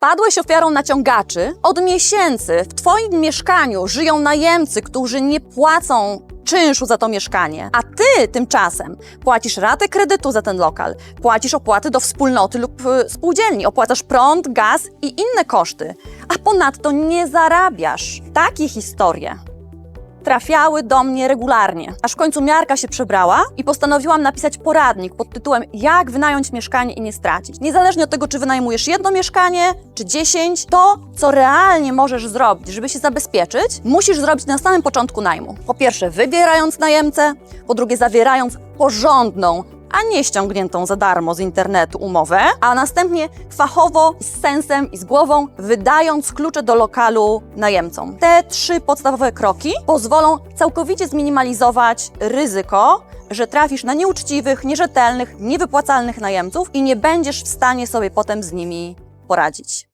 Padłeś ofiarą naciągaczy. Od miesięcy w Twoim mieszkaniu żyją najemcy, którzy nie płacą czynszu za to mieszkanie, a Ty tymczasem płacisz ratę kredytu za ten lokal, płacisz opłaty do wspólnoty lub y, spółdzielni, opłacasz prąd, gaz i inne koszty, a ponadto nie zarabiasz. Takie historie trafiały do mnie regularnie. Aż w końcu miarka się przebrała i postanowiłam napisać poradnik pod tytułem Jak wynająć mieszkanie i nie stracić. Niezależnie od tego, czy wynajmujesz jedno mieszkanie, czy dziesięć, to, co realnie możesz zrobić, żeby się zabezpieczyć, musisz zrobić na samym początku najmu. Po pierwsze, wybierając najemcę, po drugie, zawierając porządną, a nie ściągniętą za darmo z internetu umowę, a następnie fachowo, z sensem i z głową, wydając klucze do lokalu najemcom. Te trzy podstawowe kroki pozwolą całkowicie zminimalizować ryzyko, że trafisz na nieuczciwych, nierzetelnych, niewypłacalnych najemców i nie będziesz w stanie sobie potem z nimi poradzić.